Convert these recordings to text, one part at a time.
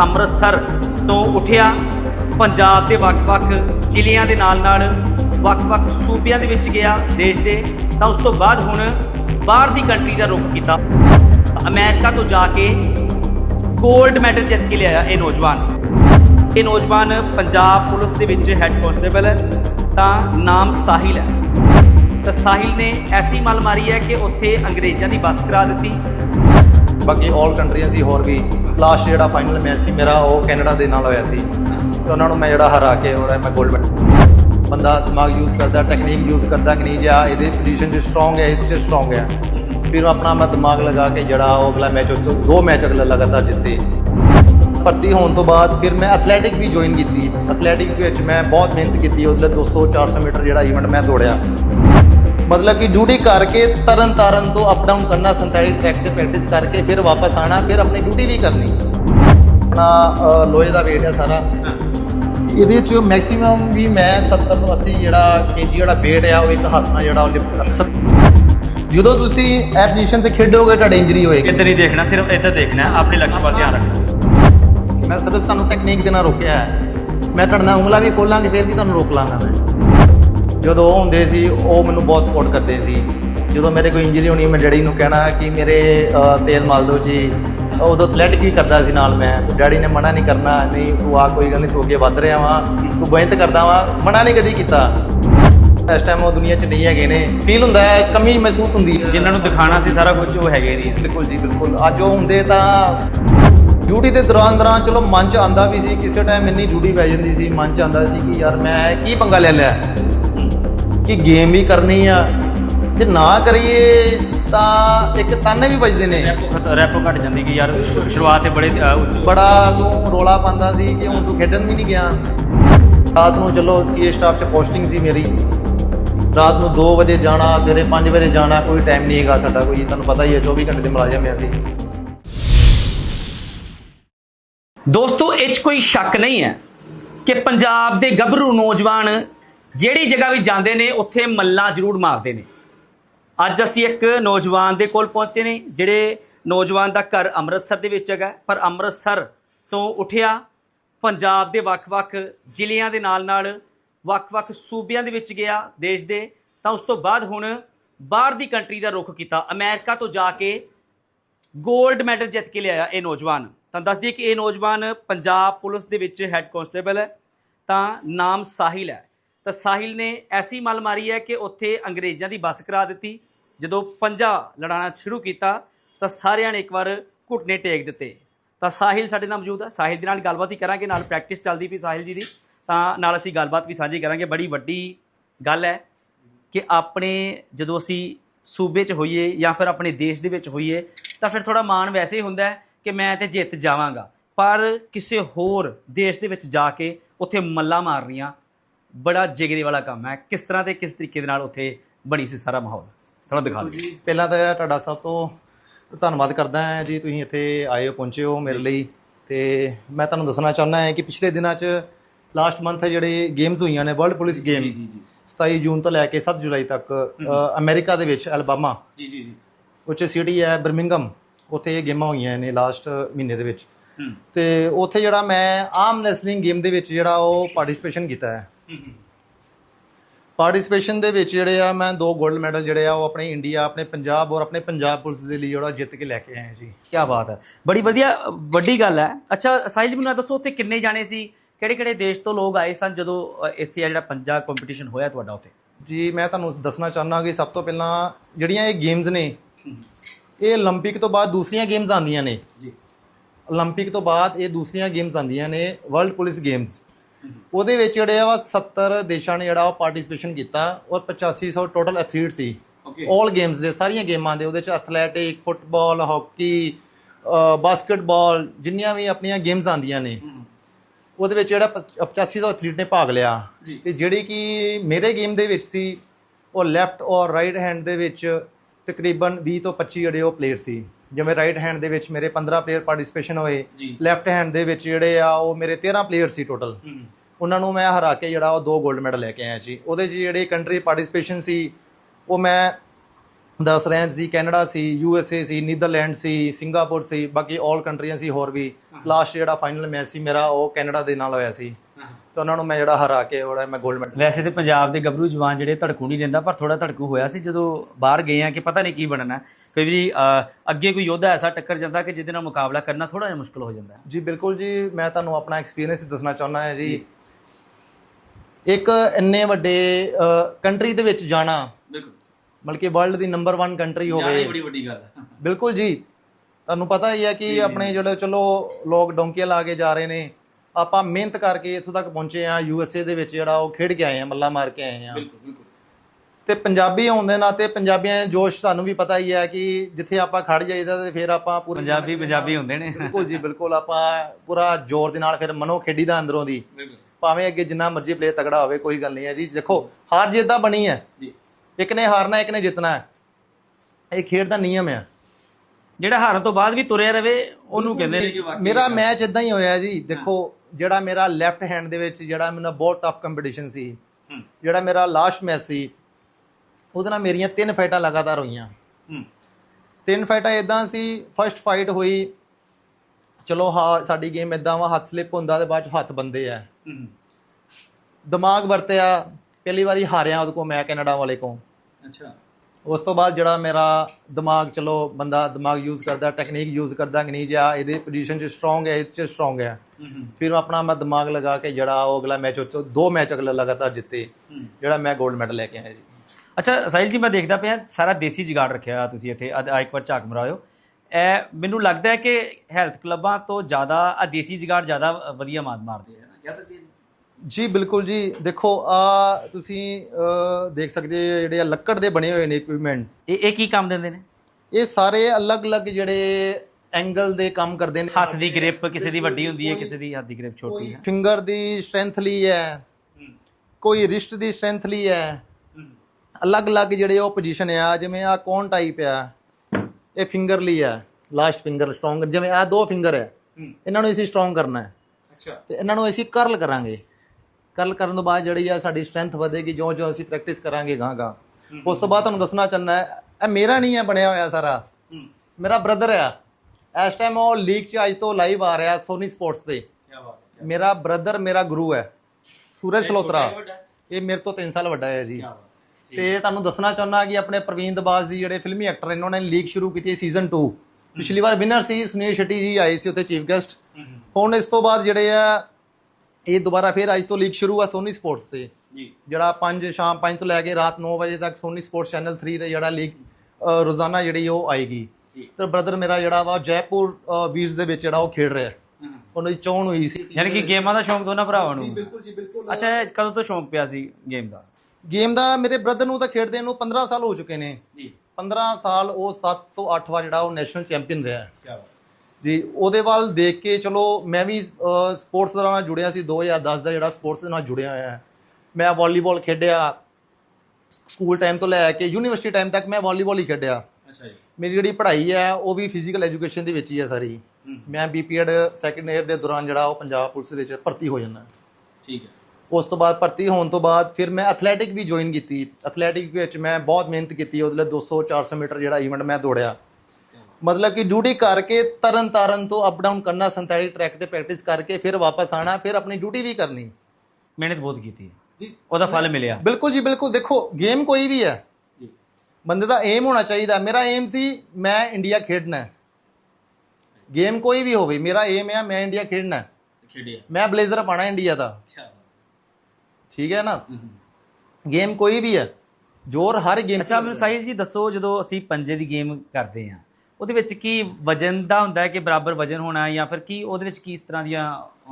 ਅੰਮ੍ਰਿਤਸਰ ਤੋਂ ਉੱਠਿਆ। ਪੰਜਾਬ ਦੇ ਵੱਖ-ਵੱਖ ਜ਼ਿਲ੍ਹਿਆਂ ਦੇ ਨਾਲ-ਨਾਲ ਵੱਖ-ਵੱਖ ਸੂਬਿਆਂ ਦੇ ਵਿੱਚ ਗਿਆ ਦੇਸ਼ ਦੇ। ਤਾਂ ਉਸ ਤੋਂ ਬਾਅਦ ਹੁਣ ਬਾਹਰ ਦੀ ਕੰਟਰੀ ਦਾ ਰੁਖ ਕੀਤਾ। ਅਮਰੀਕਾ ਤੋਂ ਜਾ ਕੇ 골ਡ ਮੈਡਲ ਜਿੱਤ ਕੇ ਲਿਆਇਆ ਇਹ ਨੌਜਵਾਨ। ਇਹ ਨੌਜਵਾਨ ਪੰਜਾਬ ਪੁਲਿਸ ਦੇ ਵਿੱਚ ਹੈੱਡ ਕਾਂਸਟੇਬਲ ਹੈ, ਤਾਂ ਨਾਮ ਸਾਹਿਲ ਹੈ। ਤਾਂ ਸਾਹਿਲ ਨੇ ਐਸੀ ਮੱਲ ਮਾਰੀ ਹੈ ਕਿ ਉੱਥੇ ਅੰਗਰੇਜ਼ਾਂ ਦੀ ਬੱਸ ਕਰਾ ਦਿੱਤੀ। ਬਾਕੀ 올 ਕੰਟਰੀਆਂ ਸੀ, ਹੋਰ ਵੀ ਲਾਸਟ ਜਿਹੜਾ ਫਾਈਨਲ ਮੈਚ ਸੀ, ਮੇਰਾ ਉਹ ਕੈਨੇਡਾ ਦੇ ਨਾਲ ਹੋਇਆ ਸੀ। ਤੇ ਉਹਨਾਂ ਨੂੰ ਮੈਂ ਜਿਹੜਾ ਹਰਾ ਕੇ ਉਹਦਾ ਮੈਂ 골ਡ ਮੈਡਲ ਬੰਦਾ ਦਿਮਾਗ ਯੂਜ਼ ਕਰਦਾ ਟੈਕਨੀਕ ਯੂਜ਼ ਕਰਦਾ ਕਿ ਨਹੀਂ ਜਾਂ ਇਹਦੇ ਪੋਜੀਸ਼ਨ 'ਚ ਸਟਰੋਂਗ ਹੈ, ਇਹਦੇ 'ਚ ਸਟਰੋਂਗ ਹੈ। ਫਿਰ ਆਪਣਾ ਮੈਂ ਦਿਮਾਗ ਲਗਾ ਕੇ ਜਿਹੜਾ ਉਹ ਅਗਲਾ ਮੈਚ ਉਹ ਦੋ ਮੈਚ ਅਗਲਾ ਲਗਾਤਾਰ ਜਿੱਤੇ। ਭਰਤੀ ਹੋਣ ਤੋਂ ਬਾਅਦ ਫਿਰ ਮੈਂ ਐਥਲੈਟਿਕ ਵੀ ਜੁਆਇਨ ਕੀਤੀ। ਐਥਲੈਟਿਕ ਵਿੱਚ ਮੈਂ ਬਹੁਤ ਮਿਹਨਤ ਕੀਤੀ, ਉਹਦੇ ਲਈ 200 400 ਮੀਟਰ ਜਿਹੜਾ ਇਵੈਂਟ ਮੈਂ ਦੌੜਿਆ। ਮਤਲਬ ਕਿ ਡਿਊਟੀ ਕਰਕੇ ਤਰਨ ਤਾਰਨ ਤੋਂ ਅਪ ਡਾਊਨ ਕਰਨਾ ਸੰਤੈਟਿਕ ਟਰੈਕ ਤੇ ਪ੍ਰੈਕਟਿਸ ਕਰਕੇ ਫਿਰ ਵਾਪਸ ਆਣਾ ਫਿਰ ਆਪਣੀ ਡਿਊਟੀ ਵੀ ਕਰਨੀ। ਆਪਣਾ ਲੋਹੇ ਦਾ weight ਹੈ ਸਾਰਾ। ਇਹਦੇ ਚ ਮੈਕਸਿਮਮ ਵੀ ਮੈਂ 70 ਤੋਂ 80 ਜਿਹੜਾ ਕੇਜੀ ਜਿਹੜਾ weight ਆ ਉਹ ਇੱਕ ਹੱਥ ਨਾਲ ਜਿਹੜਾ ਉਹ ਲਿਫਟ ਕਰ ਸਕਦਾ ਜਦੋਂ ਤੁਸੀਂ ਇਹ ਪੋਜੀਸ਼ਨ ਤੇ ਖੇਡੋਗੇ ਤਾਂ ਇੰਜਰੀ ਹੋਏਗੀ। ਇੱਧਰ ਨਹੀਂ ਦੇਖਣਾ ਸਿਰਫ ਇੱਧਰ ਦੇਖਣਾ ਆਪਣੇ ਲਕਸ਼ ਵੱਲ ਧਿਆਨ ਰੱਖਣਾ। ਮੈਂ ਸਿਰਫ ਤੁਹਾਨੂੰ ਟੈਕਨੀਕ ਦੇ ਨਾਲ ਰੋਕਿਆ ਹੈ। ਮੈਂ ਤੁਹਾਡੇ ਉਂਗਲਾਂ ਵੀ ਖੋਲਾਂਗੇ ਫਿਰ ਵੀ ਤੁਹਾਨੂੰ ਰੋਕ ਲਾਂਗਾ ਮੈਂ। ਜਦੋਂ ਉਹ ਹੁੰਦੇ ਸੀ ਉਹ ਮੈਨੂੰ ਬਹੁਤ ਸਪੋਰਟ ਕਰਦੇ ਸੀ। ਜਦੋਂ ਮੇਰੇ ਕੋਈ ਇੰਜਰੀ ਹੋਣੀ ਮੈਂ ਡੈਡੀ ਨੂੰ ਕਹਿਣਾ ਕਿ ਮੇਰੇ ਤੇਲ ਮਲ ਦਿਓ ਜੀ। ਉਦੋਂ ਐਥਲੈਟਿਕ ਵੀ ਕਰਦਾ ਸੀ ਨਾਲ ਮੈਂ? ਤੇ ਡੈਡੀ ਨੇ ਮਨਾ ਨਹੀਂ ਕਰਨਾ ਨਹੀਂ ਤੂੰ ਆ ਕੋਈ ਗੱਲ ਨਹੀਂ ਤੂੰ ਅੱਗੇ ਵੱਧ ਰਿਹਾ ਵਾਂ ਤੂੰ ਮਿਹਨਤ ਕਰਦਾ ਵਾਂ। ਮਨਾ ਨਹੀਂ ਕਦੀ ਕੀਤਾ। ਇਸ ਟਾਈਮ ਉਹ ਦੁਨੀਆ 'ਚ ਨਹੀਂ ਹੈਗੇ ਨੇ। ਫੀਲ ਹੁੰਦਾ ਹੈ ਕਮੀ ਮਹਿਸੂਸ ਹੁੰਦੀ ਹੈ। ਜਿਨ੍ਹਾਂ ਨੂੰ ਦਿਖਾਣਾ ਸੀ ਸਾਰਾ ਕੁਝ ਉਹ ਹੈਗੇ ਨਹੀਂ। ਬਿਲਕੁਲ ਜੀ ਬਿਲਕੁਲ। ਅੱਜ ਉਹ ਹੁੰਦੇ ਤਾਂ ਡਿਊਟੀ ਦੇ ਦੌਰਾਨ ਦੌਰਾਨ ਚਲੋ ਮਨ ਚ ਆਂਦਾ ਵੀ ਸੀ ਕਿਸੇ ਟਾਈਮ ਇੰਨੀ ਡਿਊਟੀ ਪੈ ਜਾਂਦੀ ਸੀ ਮਨ ਚ ਆਂਦਾ ਸੀ ਕਿ ਯਾਰ ਮੈਂ ਕੀ ਪੰਗਾ ਲੈ ਲਿਆ? ਕਿ ਗੇਮ ਵੀ ਕਰਨੀ ਆ। ਜੇ ਨਾ ਕਰੀਏ ਤਾਂ ਇੱਕ ਤਾਨੇ ਵੀ ਵੱਜਦੇ ਨੇ। ਰੈਪੋ ਘਟ ਜਾਂਦੀ ਕਿ ਯਾਰ ਸ਼ੁਰੂਆਤ ਤੇ ਬੜੇ ਬੜਾ ਤੂੰ ਰੋਲਾ ਪਾਉਂਦਾ ਸੀ ਕਿ ਹੁਣ ਤੂੰ ਖੇਡਣ ਵੀ ਨਹੀਂ ਗਿਆ। ਰਾਤ ਨੂੰ ਚਲੋ ਸੀਏ ਸਟਾਫ 'ਚ ਪੋਸਟਿੰਗ ਸੀ ਮੇਰੀ। ਰਾਤ ਨੂੰ 2 ਵਜੇ ਜਾਣਾ ਸਵੇਰੇ 5 ਵਜੇ ਜਾਣਾ ਕੋਈ ਟਾਈਮ ਨਹੀਂ ਹੈਗਾ ਸਾਡਾ ਕੋਈ। ਤੁਹਾਨੂੰ ਪਤਾ ਹੀ ਹੈ 24 ਘੰਟੇ ਦੇ ਮੁਲਾਜ਼ਮ ਹਾਂ ਅਸੀਂ। ਦੋਸਤੋ ਇਹ 'ਚ ਕੋਈ ਸ਼ੱਕ ਨਹੀਂ ਹੈ ਕਿ ਪੰਜਾਬ ਦੇ ਗੱਭਰੂ ਨੌਜਵਾਨ ਜਿਹੜੀ ਜਗ੍ਹਾ ਵੀ ਜਾਂਦੇ ਨੇ, ਉੱਥੇ ਮੱਲਾ ਜ਼ਰੂਰ ਮਾਰਦੇ ਨੇ। ਅੱਜ ਅਸੀਂ ਇੱਕ ਨੌਜਵਾਨ ਦੇ ਕੋਲ ਪਹੁੰਚੇ ਨੇ, ਜਿਹੜੇ ਨੌਜਵਾਨ ਦਾ ਘਰ ਅੰਮ੍ਰਿਤਸਰ ਦੇ ਵਿੱਚ ਹੈਗਾ। ਪਰ ਅੰਮ੍ਰਿਤਸਰ ਤੋਂ ਉੱਠਿਆ, ਪੰਜਾਬ ਦੇ ਵੱਖ-ਵੱਖ ਜ਼ਿਲ੍ਹਿਆਂ ਦੇ ਨਾਲ-ਨਾਲ, ਵੱਖ-ਵੱਖ ਸੂਬਿਆਂ ਦੇ ਵਿੱਚ ਗਿਆ ਦੇਸ਼ ਦੇ। ਤਾਂ ਉਸ ਤੋਂ ਬਾਅਦ ਹੁਣ ਬਾਹਰ ਦੀ ਕੰਟਰੀ ਦਾ ਰੁਖ ਕੀਤਾ। ਅਮਰੀਕਾ ਤੋਂ ਜਾ ਕੇ 골ਡ ਮੈਡਲ ਜਿੱਤ ਕੇ ਲਿਆਇਆ ਇਹ ਨੌਜਵਾਨ। ਤਾਂ ਦੱਸ ਦਈਏ ਕਿ ਇਹ ਨੌਜਵਾਨ ਪੰਜਾਬ ਪੁਲਿਸ ਦੇ ਵਿੱਚ ਹੈੱਡ ਕਾਂਸਟੇਬਲ ਹੈ। ਤਾਂ ਨਾਮ ਸਾਹਿਲ ਹੈ। ਤਾਂ ਸਾਹਿਲ ਨੇ ਐਸੀ ਮੱਲ ਮਾਰੀ ਹੈ ਕਿ ਉੱਥੇ ਅੰਗਰੇਜ਼ਾਂ ਦੀ ਬੱਸ ਕਰਾ ਦਿੱਤੀ। ਜਦੋਂ ਪੰਜਾ ਲੜਾਉਣਾ ਸ਼ੁਰੂ ਕੀਤਾ, ਤਾਂ ਸਾਰਿਆਂ ਨੇ ਇੱਕ ਵਾਰ ਘੁੱਟਨੇ ਟੇਕ ਦਿੱਤੇ। ਤਾਂ ਸਾਹਿਲ ਸਾਡੇ ਨਾਲ ਮੌਜੂਦ ਹੈ। ਸਾਹਿਲ ਦੇ ਨਾਲ ਗੱਲਬਾਤ ਹੀ ਕਰਾਂਗੇ। ਨਾਲ ਪ੍ਰੈਕਟਿਸ ਚੱਲਦੀ ਪਈ ਸਾਹਿਲ ਜੀ ਦੀ। ਤਾਂ ਨਾਲ ਅਸੀਂ ਗੱਲਬਾਤ ਵੀ ਸਾਂਝੀ ਕਰਾਂਗੇ। ਬੜੀ ਵੱਡੀ ਗੱਲ ਹੈ ਕਿ ਆਪਣੇ ਜਦੋਂ ਅਸੀਂ ਸੂਬੇ 'ਚ ਹੋਈਏ ਜਾਂ ਫਿਰ ਆਪਣੇ ਦੇਸ਼ ਦੇ ਵਿੱਚ ਹੋਈਏ, ਤਾਂ ਫਿਰ ਥੋੜਾ ਮਾਣ ਵੈਸੇ ਹੀ ਹੁੰਦਾ ਕਿ ਮੈਂ ਤੇ ਜਿੱਤ ਜਾਵਾਂਗਾ। ਪਰ ਕਿਸੇ ਹੋਰ ਦੇਸ਼ ਦੇ ਵਿੱਚ ਜਾ ਕੇ ਉੱਥੇ ਮੱਲਾ ਮਾਰਨੀਆਂ ਬੜਾ ਜਿਗਰੇ ਵਾਲਾ ਕੰਮ ਹੈ। ਕਿਸ ਤਰ੍ਹਾਂ ਤੇ ਕਿਸ ਤਰੀਕੇ ਦੇ ਨਾਲ ਉੱਥੇ ਬਣੀ ਸੀ ਸਾਰਾ ਮਾਹੌਲ? ਥੋੜਾ ਦਿਖਾ ਦਿਓ। ਜੀ ਪਹਿਲਾਂ ਤਾਂ ਤੁਹਾਡਾ ਸਭ ਤੋਂ ਧੰਨਵਾਦ ਕਰਦਾ ਹਾਂ ਜੀ ਤੁਸੀਂ ਇੱਥੇ ਆਏ ਹੋ ਪਹੁੰਚੇ ਹੋ ਮੇਰੇ ਲਈ। ਤੇ ਮੈਂ ਤੁਹਾਨੂੰ ਦੱਸਣਾ ਚਾਹੁੰਦਾ ਹਾਂ ਕਿ ਪਿਛਲੇ ਦਿਨਾਂ 'ਚ ਲਾਸਟ ਮੰਥ ਜਿਹੜੇ ਗੇਮਸ ਹੋਈਆਂ ਨੇ ਵਰਲਡ ਪੁਲਿਸ ਗੇਮ ਜੀ ਜੀ ਜੀ। 27 ਜੂਨ ਤੋਂ ਲੈ ਕੇ 7 ਜੁਲਾਈ ਤੱਕ ਅਮਰੀਕਾ ਦੇ ਵਿੱਚ ਅਲਬਾਮਾ ਜੀ ਜੀ ਜੀ। ਉੱਚ ਸਿਟੀ ਹੈ ਬਰਮਿੰਗਮ ਉੱਥੇ ਇਹ ਗੇਮਾਂ ਹੋਈਆਂ ਨੇ ਲਾਸਟ ਮਹੀਨੇ ਦੇ ਵਿੱਚ। ਤੇ ਉੱਥੇ ਜਿਹੜਾ ਮੈਂ ਆਮ ਰੈਸਲਿੰਗ ਗੇਮ ਦੇ ਵਿੱਚ ਜਿਹੜਾ ਉਹ ਪਾਰਟਿਸਿਪੇਸ਼ਨ ਕੀਤਾ ਹੈ। ਪਾਰਟਿਸਿਪੇਸ਼ਨ ਦੇ ਵਿੱਚ ਜਿਹੜੇ ਆ ਮੈਂ ਦੋ 골ਡ ਮੈਡਲ ਜਿਹੜੇ ਆ ਉਹ ਆਪਣੇ ਇੰਡੀਆ ਆਪਣੇ ਪੰਜਾਬ ਔਰ ਆਪਣੇ ਪੰਜਾਬ ਪੁਲਿਸ ਦੇ ਲਈ ਜਿਹੜਾ ਜਿੱਤ ਕੇ ਲੈ ਕੇ ਆਏ ਜੀ। ਕੀ ਬਾਤ ਹੈ। ਬੜੀ ਵਧੀਆ ਵੱਡੀ ਗੱਲ ਹੈ। ਅੱਛਾ ਸਾਹਿਲ ਜੀ ਮੈਨੂੰ ਦੱਸੋ ਉੱਥੇ ਕਿੰਨੇ ਜਾਣੇ ਸੀ? ਕਿਹੜੇ ਕਿਹੜੇ ਦੇਸ਼ ਤੋਂ ਲੋਕ ਆਏ ਸਨ ਜਦੋਂ ਇੱਥੇ ਜਿਹੜਾ ਪੰਜਾਬ ਕੰਪੀਟੀਸ਼ਨ ਹੋਇਆ ਤੁਹਾਡਾ ਉੱਥੇ? ਜੀ ਮੈਂ ਤੁਹਾਨੂੰ ਦੱਸਣਾ ਚਾਹੁੰਦਾ ਕਿ ਸਭ ਤੋਂ ਪਹਿਲਾਂ ਜਿਹੜੀਆਂ ਇਹ ਗੇਮਸ ਨੇ ਇਹ 올림픽 ਤੋਂ ਬਾਅਦ ਦੂਸਰੀਆਂ ਗੇਮਸ ਆਉਂਦੀਆਂ ਨੇ। ਜੀ। 올림픽 ਤੋਂ ਬਾਅਦ ਇਹ ਦੂਸਰੀਆਂ ਗੇਮਸ ਆਉਂਦੀਆਂ ਨੇ ਵਰਲਡ ਪੁਲਿਸ ਗੇਮਸ ਉਹਦੇ ਵਿੱਚ ਜਿਹੜੇ ਆ ਵਾ 70 ਦੇਸ਼ਾਂ ਨੇ ਜਿਹੜਾ ਉਹ ਪਾਰਟਿਸਿਪੇਸ਼ਨ ਕੀਤਾ। ਔਰ 8500 ਟੋਟਲ ਐਥਲੀਟ ਸੀ। 올 ਗੇਮਸ ਦੇ ਸਾਰੀਆਂ ਗੇਮਾਂ ਦੇ। ਉਹਦੇ ਚ ਐਥਲੈਟਿਕ ਫੁੱਟਬਾਲ ਹਾਕੀ ਬਾਸਕਟਬਾਲ ਜਿੰਨੀਆਂ ਵੀ ਆਪਣੀਆਂ ਗੇਮਸ ਆਉਂਦੀਆਂ ਨੇ। ਉਹਦੇ ਵਿੱਚ ਜਿਹੜਾ 8500 ਐਥਲੀਟ ਨੇ ਭਾਗ ਲਿਆ। ਤੇ ਜਿਹੜੀ ਕਿ ਮੇਰੇ ਗੇਮ ਦੇ ਵਿੱਚ ਸੀ ਉਹ ਲੈਫਟ ਔਰ ਰਾਈਟ ਹੈਂਡ ਦੇ ਵਿੱਚ ਤਕਰੀਬਨ 20 ਤੋਂ 25 ਜਿਹੜੇ ਉਹ ਪਲੇਅਰ ਸੀ। ਜਿਵੇਂ ਰਾਈਟ ਹੈਂਡ ਦੇ ਵਿੱਚ ਮੇਰੇ 15 ਪਲੇਅਰ ਪਾਰਟਿਸਿਪੇਸ਼ਨ ਹੋਏ। ਲੈਫਟ ਹੈਂਡ ਦੇ ਵਿੱਚ ਜਿਹੜੇ ਆ ਉਹ ਮੇਰੇ 13 ਪਲੇਅਰ ਸੀ ਟੋਟਲ ਉਹਨਾਂ ਨੂੰ ਮੈਂ ਹਰਾ ਕੇ ਜਿਹੜਾ ਉਹ ਦੋ 골ਡ ਮੈਡਲ ਲੈ ਕੇ ਆਇਆ ਜੀ। ਉਹਦੇ 'ਚ ਜਿਹੜੇ ਕੰਟਰੀ ਪਾਰਟਿਸਿਪੇਸ਼ਨ ਸੀ ਉਹ ਮੈਂ ਦੱਸ ਰਹੇ ਸੀ ਕੈਨੇਡਾ ਸੀ ਯੂ ਐਸ ਏ ਸੀ ਨੀਦਰਲੈਂਡ ਸੀ ਸਿੰਗਾਪੁਰ ਸੀ ਬਾਕੀ 올 ਕੰਟਰੀਆਂ ਸੀ ਹੋਰ ਵੀ। ਲਾਸਟ ਜਿਹੜਾ ਫਾਈਨਲ ਮੈਚ ਸੀ ਮੇਰਾ ਉਹ ਕੈਨੇਡਾ ਦੇ ਨਾਲ ਹੋਇਆ ਸੀ। ਤੇ ਉਹਨਾਂ ਨੂੰ ਮੈਂ ਜਿਹੜਾ ਹਰਾ ਕੇ ਉਹਦਾ ਮੈਂ 골ਡ ਮੈਡਲ ਵੈਸੇ ਤੇ ਪੰਜਾਬ ਦੇ ਗੱਭਰੂ ਜਵਾਨ ਜਿਹੜੇ ਧੜਕੂ ਨਹੀਂ ਲੈਂਦਾ ਪਰ ਥੋੜਾ ਧੜਕੂ ਹੋਇਆ ਸੀ ਜਦੋਂ ਬਾਹਰ ਗਏ ਆ ਕਿ ਪਤਾ ਨਹੀਂ ਕੀ ਬਣਨਾ ਹੈ। ਕਈ ਵਾਰੀ ਅੱਗੇ ਕੋਈ ਯੋਧਾ ਐਸਾ ਟੱਕਰ ਜਾਂਦਾ ਕਿ ਜਿਹਦੇ ਨਾਲ ਮੁਕਾਬਲਾ ਕਰਨਾ ਥੋੜਾ ਜਿਹਾ ਮੁਸ਼ਕਲ ਹੋ ਜਾਂਦਾ ਹੈ। ਜੀ ਬਿਲਕੁਲ ਜੀ ਮੈਂ ਤੁਹਾਨੂੰ ਆਪਣਾ ਐਕਸਪੀਰੀਅੰਸ ਦੱਸਣਾ ਚਾਹੁੰਦਾ ਹਾਂ ਜੀ। ਇੱਕ ਇੰਨੇ ਵੱਡੇ ਕੰਟਰੀ ਦੇ ਵਿੱਚ ਜਾਣਾ ਬਿਲਕੁਲ। ਬਲਕਿ ਵਰਲਡ ਦੀ ਨੰਬਰ 1 ਕੰਟਰੀ ਹੋਵੇ ਵੱਡੀ ਗੱਲ ਬਿਲਕੁਲ ਜੀ। ਤੁਹਾਨੂੰ ਪਤਾ ਹੀ ਹੈ ਕਿ ਆਪਣੇ ਜਿਹੜੇ ਚਲੋ ਲੋਕ ਡੋਂਕੀਆਂ ਲਾ ਕੇ ਜਾ ਰਹੇ ਨੇ। ਆਪਾਂ ਮਿਹਨਤ ਕਰਕੇ ਇੱਥੋਂ ਤੱਕ ਪਹੁੰਚੇ ਆ ਯੂ ਐਸ ਏ ਦੇ ਵਿੱਚ ਜਿਹੜਾ ਉਹ ਖੇਡ ਕੇ ਆਏ ਆ ਮੱਲਾ ਮਾਰ ਕੇ ਆਏ ਆ ਬਿਲਕੁਲ ਤੇ ਪੰਜਾਬੀ ਹੋਣ ਦੇ ਨਾਤੇ ਪੰਜਾਬੀਆਂ ਦਾ ਜੋਸ਼ ਸਾਨੂੰ ਵੀ ਪਤਾ ਹੀ ਹੈ ਕਿ ਜਿੱਥੇ ਆਪਾਂ ਖੜ ਜਾਈਦਾ ਤੇ ਫਿਰ ਆਪਾਂ ਪੂਰੀ ਪੰਜਾਬੀ ਪੰਜਾਬੀ ਹੁੰਦੇ ਨੇ। ਬਿਲਕੁਲ ਜੀ ਬਿਲਕੁਲ। ਆਪਾਂ ਪੂਰਾ ਜ਼ੋਰ ਦੇ ਨਾਲ ਫਿਰ ਮਨੋ ਖੇਡੀਦਾ ਅੰਦਰੋਂ ਦੀ। ਭਾਵੇਂ ਅੱਗੇ ਜਿੰਨਾ ਮਰਜ਼ੀ ਪਲੇ ਤਗੜਾ ਹੋਵੇ ਕੋਈ ਗੱਲ ਨਹੀਂ ਹੈ ਜੀ। ਦੇਖੋ ਹਾਰ ਜਿੱਤ ਤਾਂ ਬਣੀ ਹੈ। ਜੀ। ਇੱਕ ਨੇ ਹਾਰਨਾ ਇੱਕ ਨੇ ਜਿੱਤਣਾ ਹੈ। ਇਹ ਖੇਡ ਦਾ ਨਿਯਮ ਹੈ। ਜਿਹੜਾ ਹਾਰਨ ਤੋਂ ਬਾਅਦ ਵੀ ਤੁਰਿਆ ਰਵੇ ਉਹਨੂੰ ਕਹਿੰਦੇ ਨੇ ਕਿ ਵਾਕਈ ਮੇਰਾ ਮੈਚ ਇਦਾਂ ਹੀ ਹੋਇਆ ਜੀ। ਦੇਖੋ ਜਿਹੜਾ ਮੇਰਾ ਲੈਫਟ ਹੈਂਡ ਦੇ ਵਿੱਚ ਜਿਹੜਾ ਮੈਨੂੰ ਬਹੁਤ ਟਫ ਕੰਪੀਟੀਸ਼ਨ ਸੀ। ਜਿਹੜਾ ਮੇਰਾ ਲਾਸਟ ਮੈਚ ਸੀ ਉਹਦੇ ਨਾਲ ਮੇਰੀਆਂ ਤਿੰਨ ਫਾਈਟਾਂ ਲਗਾਤਾਰ ਹੋਈਆਂ। ਤਿੰਨ ਫਾਈਟਾਂ ਇਦਾਂ ਸੀ ਫਰਸਟ ਫਾਈਟ ਹੋਈ ਚਲੋ ਹਾਂ ਸਾਡੀ ਗੇਮ ਇਦਾਂ ਵਾ ਹੱਥ ਸਲਿੱਪ ਹੁੰਦਾ ਤੇ ਬਾਅਦ ਚ ਹੱਥ ਬੰਦੇ ਆ। ਦਿਮਾਗ ਵਰਤਿਆ ਪਹਿਲੀ ਵਾਰੀ ਹਾਰਿਆ ਉਹਦੇ ਕੋ ਮੈਂ ਕੈਨੇਡਾ ਵਾਲੇ ਕੋ ਅੱਛਾ। ਉਸ ਤੋਂ ਬਾਅਦ ਜਿਹੜਾ ਮੇਰਾ ਦਿਮਾਗ ਚਲੋ ਬੰਦਾ ਦਿਮਾਗ ਯੂਜ਼ ਕਰਦਾ ਟੈਕਨੀਕ ਯੂਜ਼ ਕਰਦਾ ਕਿ ਨਹੀਂ ਜਾਂ ਇਹਦੇ ਪੋਜੀਸ਼ਨ 'ਚ ਸਟਰੋਂਗ ਹੈ ਇਹਦੇ 'ਚ ਸਟਰੋਂਗ ਹੈ। ਫਿਰ ਆਪਣਾ ਮੈਂ ਦਿਮਾਗ ਲਗਾ ਕੇ ਜਿਹੜਾ ਉਹ ਅਗਲਾ ਮੈਚ ਉੱਚੋਂ ਦੋ ਮੈਚ ਅਗਲਾ ਲਗਾਤਾਰ ਜਿੱਤੇ। ਜਿਹੜਾ ਮੈਂ 골ਡ ਮੈਡਲ ਲੈ ਕੇ ਆਇਆ ਜੀ। ਅੱਛਾ ਸਾਹਿਲ ਜੀ ਮੈਂ ਦੇਖਦਾ ਪਿਆ ਸਾਰਾ ਦੇਸੀ ਜੁਗਾੜ ਰੱਖਿਆ ਹੋਇਆ ਤੁਸੀਂ ਇੱਥੇ ਆ ਇੱਕ ਵਾਰ ਝਾਕ ਮਰਾਇਓ। ਇਹ ਮੈਨੂੰ ਲੱਗਦਾ ਹੈ ਕਿ ਹੈਲਥ ਕਲੱਬਾਂ ਤੋਂ ਜ਼ਿਆਦਾ ਆ ਦੇਸੀ ਜੁਗਾੜ ਜ਼ਿਆਦਾ ਵਧੀਆ ਮਾਤ ਮਾਰਦੇ ਆ। ਕਹਿ ਸਕਦੇ ਹਾਂ ਜੀ ਬਿਲਕੁਲ ਜੀ। ਦੇਖੋ ਆ ਤੁਸੀਂ ਦੇਖ ਸਕਦੇ ਹੋ ਜਿਹੜੇ ਆ ਲੱਕੜ ਦੇ ਬਣੇ ਹੋਏ ਨੇ ਇਕਵਿਪਮੈਂਟ ਇਹ ਇਹ ਕੀ ਕੰਮ ਦਿੰਦੇ ਨੇ? ਇਹ ਸਾਰੇ ਅਲੱਗ-ਅਲੱਗ ਜਿਹੜੇ ਐਂਗਲ ਦੇ ਕੰਮ ਕਰਦੇ ਨੇ। ਹੱਥ ਦੀ ਗ੍ਰਿਪ ਕਿਸੇ ਦੀ ਵੱਡੀ ਹੁੰਦੀ ਹੈ ਕਿਸੇ ਦੀ ਹੱਥ ਦੀ ਗ੍ਰਿਪ ਛੋਟੀ ਹੈ। ਫਿੰਗਰ ਦੀ ਸਟਰੈਂਥ ਲਈ ਹੈ। ਕੋਈ ਰਿਸਟ ਦੀ ਸਟਰੈਂਥ ਲਈ ਹੈ। ਅਲੱਗ-ਅਲੱਗ ਜਿਹੜੇ ਉਹ ਪੋਜੀਸ਼ਨ ਆ ਜਿਵੇਂ ਆ ਕੌਣ ਟਾਈਪ ਆ। ਇਹ ਫਿੰਗਰ ਲਈ ਆ ਲਾਸਟ ਫਿੰਗਰ ਸਟਰੋਂਗ ਜਿਵੇਂ ਆ ਦੋ ਫਿੰਗਰ ਹੈ। ਇਹਨਾਂ ਨੂੰ ਅਸੀਂ ਸਟਰੋਂਗ ਕਰਨਾ ਹੈ। ਅੱਛਾ। ਤੇ ਇਹਨਾਂ ਨੂੰ ਅਸੀਂ ਕਰਲ ਕਰਾਂਗੇ। ਕਰਲ ਕਰਨ ਤੋਂ ਬਾਅਦ ਜਿਹੜੀ ਆ ਸਾਡੀ ਸਟਰੈਂਥ ਵਧੇਗੀ ਜਿਉਂ ਜਿਉਂ ਅਸੀਂ ਪ੍ਰੈਕਟਿਸ ਕਰਾਂਗੇ ਗਾਂ ਗਾਂ ਉਸ ਤੋਂ ਬਾਅਦ ਤੁਹਾਨੂੰ ਦੱਸਣਾ ਚਾਹੁੰਦਾ ਹੈ ਇਹ ਮੇਰਾ ਨਹੀਂ ਹੈ ਬਣਿਆ ਹੋਇਆ ਸਾਰਾ। ਮੇਰਾ ਬ੍ਰਦਰ ਆ। ਇਸ ਟਾਈਮ ਉਹ ਲੀਗ 'ਚ ਅੱਜ ਤੋਂ ਲਾਈਵ ਆ ਰਿਹਾ ਸੋਨੀ ਸਪੋਰਟਸ ਤੇ। ਮੇਰਾ ਬ੍ਰਦਰ ਮੇਰਾ ਗੁਰੂ ਹੈ। ਸੂਰਜ ਸਲੋਤਰਾ? ਇਹ ਮੇਰੇ ਤੋਂ 3 ਸਾਲ ਵੱਡਾ ਹੈ ਜੀ। ਤੇ ਤੁਹਾਨੂੰ ਦੱਸਣਾ ਚਾਹੁੰਦਾ ਕਿ ਆਪਣੇ ਪ੍ਰਵੀਨ ਦਬਾਸ ਜੀ ਜਿਹੜੇ ਫਿਲਮੀ ਐਕਟਰ ਇਹਨਾਂ ਨੇ ਲੀਗ ਸ਼ੁਰੂ ਕੀਤੀ ਸੀਜ਼ਨ 2 ਪਿਛਲੀ ਵਾਰ ਵਿਨਰ ਸੀ ਸੁਨੀਲ ਸ਼ੈਟੀ ਜੀ ਆਏ ਸੀ ਉੱਥੇ ਚੀਫ ਗੈਸਟ ਹੁਣ ਇਸ ਤੋਂ ਬਾਅਦ ਜਿਹੜੇ ਆ ਇਹ ਦੁਬਾਰਾ ਫਿਰ ਅੱਜ ਤੋਂ ਲੀਗ ਸ਼ੁਰੂ ਆ ਸੋਨੀ ਸਪੋਰਟਸ ਤੇ। ਜੀ। ਜਿਹੜਾ 5 ਸ਼ਾਮ 5 ਤੋਂ ਲੈ ਕੇ ਰਾਤ 9 ਵਜੇ ਤੱਕ ਸੋਨੀ ਸਪੋਰਟਸ ਚੈਨਲ 3 ਤੇ ਜਿਹੜਾ ਲੀਗ ਰੋਜ਼ਾਨਾ ਜਿਹੜੀ ਉਹ ਆਏਗੀ। ਤੇ ਬ੍ਰਦਰ ਮੇਰਾ ਜਿਹੜਾ ਵਾ ਜੈਪੁਰ ਵੀਰਸ ਦੇ ਵਿੱਚ ਜਿਹੜਾ ਉਹ ਖੇਡ ਰਿਹਾ। ਉਹਨਾਂ ਦੀ ਚੋਣ ਹੋਈ ਸੀ ਯਾਨੀ ਕਿ ਗੇਮਾਂ ਦਾ ਸ਼ੌਂਕ ਦੋਨਾਂ ਭਰਾਵਾਂ ਨੂੰ। ਬਿਲਕੁਲ ਜੀ ਬਿਲਕੁਲ। ਅੱਛਾ ਕਦੋਂ ਤੋਂ ਸ਼ੌਂਕ ਪਿਆ ਸੀ ਗੇਮ ਦਾ? ਗੇਮ ਦਾ ਮੇਰੇ ਬ੍ਰਦਰ ਨੂੰ ਤਾਂ ਖੇਡਦੇ ਨੂੰ 15 ਸਾਲ ਹੋ ਚੁੱਕੇ ਨੇ। ਜੀ। 15 ਸਾਲ ਉਹ 7 ਤੋਂ 8 ਵਾਰ ਜਿਹੜਾ ਉਹ ਨੈਸ਼ਨਲ ਚੈਂਪੀਅਨ ਰਿਹਾ। ਹੈ। ਕੀ ਬਾਤ ਜੀ ਉਹਦੇ ਵੱਲ ਦੇਖ ਕੇ ਚਲੋ ਮੈਂ ਵੀ ਸਪੋਰਟਸ ਦੇ ਨਾਲ ਜੁੜਿਆ ਸੀ 2010 ਦਾ ਜਿਹੜਾ ਸਪੋਰਟਸ ਦੇ ਨਾਲ ਜੁੜਿਆ ਹੋਇਆ। ਹੈ ਮੈਂ ਵਾਲੀਬਾਲ ਖੇਡਿਆ। ਸਕੂਲ ਟਾਈਮ ਤੋਂ ਲੈ ਕੇ ਯੂਨੀਵਰਸਿਟੀ ਟਾਈਮ ਤੱਕ ਮੈਂ ਵਾਲੀਬਾਲ ਹੀ ਖੇਡਿਆ। ਅੱਛਾ ਜੀ। ਮੇਰੀ ਜਿਹੜੀ ਪੜ੍ਹਾਈ ਹੈ ਉਹ ਵੀ ਫਿਜ਼ੀਕਲ ਐਜੂਕੇਸ਼ਨ ਦੇ ਵਿੱਚ ਹੀ ਹੈ ਸਾਰੀ। ਮੈਂ ਬੀਪੀਐਡ ਸੈਕੰਡ ਇਅਰ ਦੇ ਦੌਰਾਨ ਜਿਹੜਾ ਉਹ ਪੰਜਾਬ ਪੁਲਿਸ ਵਿੱਚ ਭਰਤੀ ਹੋ ਜਾਂਦਾ। ਠੀਕ ਹੈ। ਉਸ ਤੋਂ ਬਾਅਦ ਭਰਤੀ ਹੋਣ ਤੋਂ ਬਾਅਦ ਫਿਰ ਮੈਂ ਐਥਲੈਟਿਕ ਵੀ ਜੁਆਇਨ ਕੀਤੀ। ਐਥਲੈਟਿਕ ਵਿੱਚ ਮੈਂ ਬਹੁਤ ਮਿਹਨਤ ਕੀਤੀ ਉਹਦੇ ਲਈ 200 400 ਮੀਟਰ ਜਿਹੜਾ ਇਵੈਂਟ ਮੈਂ ਦੌੜਿਆ। ਮਤਲਬ ਕਿ ਡਿਊਟੀ ਕਰਕੇ ਤਰਨ ਤਾਰਨ ਤੋਂ ਅਪ ਡਾਊਨ ਕਰਨਾ ਸਿੰਥੈਟਿਕ ਟਰੈਕ ਤੇ ਪ੍ਰੈਕਟਿਸ ਕਰਕੇ ਫਿਰ ਵਾਪਸ ਆਣਾ ਫਿਰ ਆਪਣੀ ਡਿਊਟੀ ਵੀ ਕਰਨੀ। ਮਿਹਨਤ ਬਹੁਤ ਕੀਤੀ ਹੈ। ਜੀ। ਉਹਦਾ ਫਲ ਮਿਲਿਆ। ਬਿਲਕੁਲ ਜੀ ਬਿਲਕੁਲ। ਦੇਖੋ ਗੇਮ ਕੋਈ ਵੀ ਹੈ। ਜੀ। ਬੰਦੇ ਦਾ ਏਮ ਹੋਣਾ ਚਾਹੀਦਾ। ਮੇਰਾ ਏਮ ਸੀ ਮੈਂ ਇੰਡੀਆ ਖੇਡਣਾ ਹੈ। ਗੇਮ ਕੋਈ ਵੀ ਹੋਵੇ ਮੇਰਾ ਏਮ ਹੈ ਮੈਂ ਇੰਡੀਆ ਖੇਡਣਾ ਹੈ। ਖੇਡਿਆ। ਮੈਂ ਬਲੇਜ਼ਰ ਪਾਣਾ ਇੰਡੀਆ ਦਾ। ਅੱਛਾ। ਠੀਕ ਹੈ ਨਾ? ਗੇਮ ਕੋਈ ਵੀ ਹੈ। ਜ਼ੋਰ ਹਰ ਗੇਮ ਅੱਛਾ ਮੈਨੂੰ ਸਾਹਿਲ ਜੀ ਦੱਸੋ ਜਦੋਂ ਅਸੀਂ ਪੰਜੇ ਦੀ ਗੇਮ ਕਰਦੇ ਹਾਂ ਉਹਦੇ ਵਿੱਚ ਕੀ ਵਜਨ ਦਾ ਹੁੰਦਾ ਹੈ ਕਿ ਬਰਾਬਰ ਵਜਨ ਹੋਣਾ ਹੈ ਜਾਂ ਫਿਰ ਕੀ ਉਹਦੇ ਵਿੱਚ ਕਿਸ ਤਰ੍ਹਾਂ ਦੀਆਂ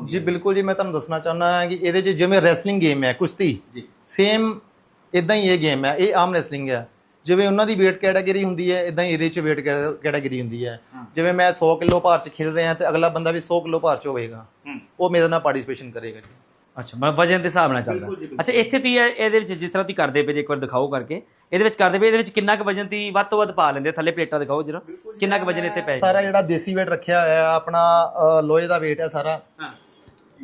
ਜੀ ਬਿਲਕੁਲ ਜੀ ਮੈਂ ਤੁਹਾਨੂੰ ਦੱਸਣਾ ਚਾਹੁੰਦਾ ਹਾਂ ਕਿ ਇਹਦੇ 'ਚ ਜਿਵੇਂ ਰੈਸਲਿੰਗ ਗੇਮ ਹੈ ਕੁਸ਼ਤੀ ਜੀ। ਸੇਮ ਇਦਾਂ ਹੀ ਇਹ ਗੇਮ ਹੈ ਇਹ ਆਮ ਰੈਸਲਿੰਗ ਹੈ। ਜਿਵੇਂ ਉਹਨਾਂ ਦੀ weight ਕੈਟਾਗਰੀ ਹੁੰਦੀ ਹੈ ਇਦਾਂ ਹੀ ਇਹਦੇ 'ਚ weight ਕੈਟਾਗਰੀ ਹੁੰਦੀ ਹੈ। ਜਿਵੇਂ ਮੈਂ 100 ਕਿਲੋ ਭਾਰ 'ਚ ਖੇਡ ਰਿਹਾ ਤੇ ਅਗਲਾ ਬੰਦਾ ਵੀ 100 ਕਿਲੋ ਭਾਰ 'ਚ ਹੋਵੇਗਾ। ਉਹ ਮੇਰੇ ਨਾਲ ਪਾਰਟਿਸਿਪੇਸ਼ਨ ਕਰੇਗਾ ਜੀ। ਅੱਛਾ ਮੈਂ ਵਜਨ ਦੇ ਹਿਸਾਬ ਨਾਲ ਚੱਲਦਾ। ਬਿਲਕੁਲ ਜੀ, ਬਿਲਕੁਲ। ਅੱਛਾ ਇੱਥੇ ਤੁਸੀਂ ਇਹ- ਇਹਦੇ ਵਿੱਚ ਜਿਸ ਤਰ੍ਹਾਂ ਤੁਸੀਂ ਕਰਦੇ ਪਏ ਜੇ ਇੱਕ ਵਾਰ ਦਿਖਾਓ ਕਰਕੇ ਇਹਦੇ ਵਿੱਚ ਕਰਦੇ ਪਏ ਇਹਦੇ ਵਿੱਚ ਕਿੰਨਾ ਕੁ ਵਜਨ ਤੁਸੀਂ ਵੱਧ ਤੋਂ ਵੱਧ ਪਾ ਲੈਂਦੇ ਥੱਲੇ ਪਲੇਟਾਂ ਦਿਖਾਓ ਜਰਾ। ਕਿੰਨਾ ਕੁ ਵਜਨ ਇੱਥੇ ਪੈ ਸਾਰਾ ਜਿਹੜਾ ਦੇਸੀ weight ਰੱਖਿਆ ਹੋਇਆ ਹੈ, ਆਪਣਾ ਅ, ਲੋਹੇ ਦਾ weight ਹੈ ਸਾਰਾ। ਹਾਂ।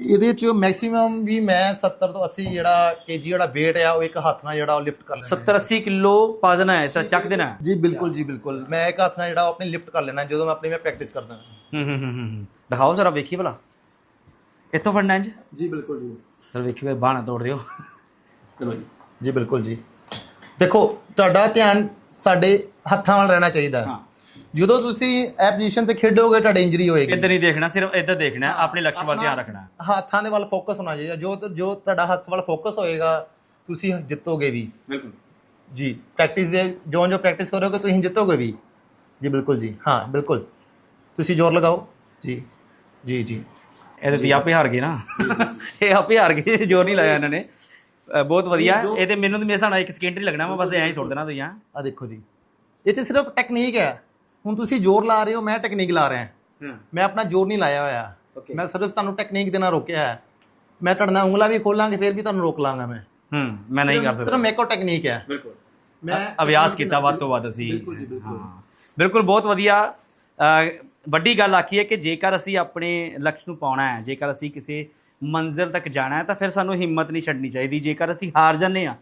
ਇਹਦੇ ਚ ਮੈਕਸਿਮਮ ਵੀ ਮੈਂ 70 ਤੋਂ 80 ਜਿਹੜਾ ਕੇਜੀ ਜਿਹੜਾ weight ਆ ਉਹ ਇੱਕ ਹੱਥ ਨਾਲ ਜਿਹੜਾ ਉਹ ਲਿਫਟ ਕਰ ਲੈਣਾ। 70 80 ਕਿਲੋ ਪਾ ਦੇਣਾ ਹੈ ਤਾਂ ਚੱਕ ਦੇਣਾ ਹੈ? ਜੀ ਬਿਲਕੁਲ ਜੀ ਬਿਲਕੁਲ। ਮੈਂ ਇੱਕ ਹੱਥ ਨਾਲ ਜਿਹੜਾ ਉਹ ਆਪਣੀ ਲਿਫਟ ਕਰ ਲੈਣਾ ਜਦੋਂ ਮੈਂ ਆਪਣੀ ਮੈਂ ਪ੍ਰੈਕਟਿਸ ਕਰਦਾ। ਹੂੰ ਹੂੰ ਹੂੰ ਹੂੰ ਹੂੰ। ਦਿਖਾਓ ਜ਼ਰਾ ਵੇਖੀ ਭਲਾ। ਇੱਥੋਂ ਫੜਨਾ ਇੰਜ? ਜੀ ਬਿਲਕੁਲ ਜੀ। ਸਰ ਵੇਖੀ ਫਿਰ ਬਾਣਾ ਤੋੜ ਦਿਓ। ਚਲੋ ਜੀ। ਜੀ ਬਿਲਕੁਲ ਜੀ। ਦੇਖੋ ਤੁਹਾਡਾ ਧਿਆਨ ਸਾਡੇ ਹੱਥਾਂ ਵੱਲ ਰਹਿਣਾ ਚਾਹੀਦਾ। ਹੈ। ਜਦੋਂ ਤੁਸੀਂ ਇਹ ਪੋਜੀਸ਼ਨ ਤੇ ਖੇਡੋਗੇ ਤੁਹਾਡੀ ਇੰਜਰੀ ਹੋਏਗੀ। ਇੱਧਰ ਨਹੀਂ ਦੇਖਣਾ ਸਿਰਫ ਇੱਧਰ ਦੇਖਣਾ ਆਪਣੇ ਲਕਸ਼ ਵੱਲ ਧਿਆਨ ਰੱਖਣਾ। ਹੱਥਾਂ ਦੇ ਵੱਲ ਫੋਕਸ ਹੋਣਾ ਚਾਹੀਦਾ। ਜੋ ਜੋ ਤੁਹਾਡਾ ਹੱਥ ਵੱਲ ਫੋਕਸ ਹੋਏਗਾ ਤੁਸੀਂ ਜਿੱਤੋਗੇ ਵੀ। ਬਿਲਕੁਲ। ਜੀ ਪ੍ਰੈਕਟਿਸ ਦੇ ਜੋ ਜੋ ਪ੍ਰੈਕਟਿਸ ਕਰੋਗੇ ਤੁਸੀਂ ਜਿੱਤੋਗੇ ਵੀ। ਜੀ ਬਿਲਕੁਲ ਜੀ। ਹਾਂ ਬਿਲਕੁਲ। ਤੁਸੀਂ ਜ਼ੋਰ ਲਗਾਓ। ਜੀ ਜੀ ਜੀ। ਇਹਦੇ ਤੇ ਆਪੇ ਹਾਰ ਗਏ ਨਾ। ਇਹ ਆਪੇ ਹਾਰ ਗਏ ਜੋਰ ਨਹੀਂ ਲਾਇਆ ਇਹਨਾਂ ਨੇ। ਬਹੁਤ ਵਧੀਆ। ਇਹ ਤੇ ਮੈਨੂੰ ਤੇ ਮੇਰੇ ਨਾਲ ਇੱਕ ਸਕਿੰਟ ਲੱਗਣਾ ਵਾ ਬਸ ਐਂ ਹੀ ਸੁੱਟ ਦੇਣਾ ਤੁਸੀਂ। ਆ ਦੇਖੋ ਜੀ। ਇਹ ਚ ਸਿਰਫ ਟੈਕਨੀਕ ਹੈ। ਹੁਣ ਤੁਸੀਂ ਜ਼ੋਰ ਲਾ ਰਹੇ ਹੋ ਮੈਂ ਟੈਕਨੀਕ ਲਾ ਰਿਹਾ। ਹੂੰ। ਮੈਂ ਆਪਣਾ ਜ਼ੋਰ ਨਹੀਂ ਲਾਇਆ ਹੋਇਆ. ਮੈਂ ਸਿਰਫ ਤੁਹਾਨੂੰ ਟੈਕਨੀਕ ਦੇ ਨਾਲ ਰੋਕਿਆ ਹੈ। ਮੈਂ ਤੁਹਾਡਾ ਉਂਗਲਾਂ ਵੀ ਖੋਲਾਂਗੇ ਫਿਰ ਵੀ ਤੁਹਾਨੂੰ ਰੋਕ ਲਾਂਗਾ ਮੈਂ। ਹੂੰ ਮੈਂ ਨਹੀਂ ਕਰ ਸਿਰਫ ਸਕਦਾ ਮੇਰੇ ਕੋਲ ਟੈਕਨੀਕ ਹੈ। ਬਿਲਕੁਲ। ਮੈਂ ਅਭਿਆਸ ਕੀਤਾ ਵੱਧ ਤੋਂ ਵੱਧ ਅਸੀਂ। ਬਿਲਕੁਲ ਜੀ, ਬਿਲਕੁਲ। ਬਿਲਕੁਲ ਬਹੁਤ ਵਧੀਆ। ਵੱਡੀ ਗੱਲ ਆਖੀ ਹੈ ਕਿ ਜੇਕਰ ਅਸੀਂ ਆਪਣੇ ਲਕਸ਼ ਨੂੰ ਪਾਉਣਾ ਹੈ ਜੇਕਰ ਅਸੀਂ ਕਿਸੇ ਮੰਜ਼ਿਲ ਤੱਕ ਜਾਣਾ ਹੈ ਤਾਂ ਫਿਰ ਸਾਨੂੰ ਹਿੰਮਤ ਨਹੀਂ ਛੱਡਣੀ ਚਾਹੀਦੀ। ਜੇਕਰ ਅਸੀਂ ਹਾਰ ਜਾਂਦੇ ਆ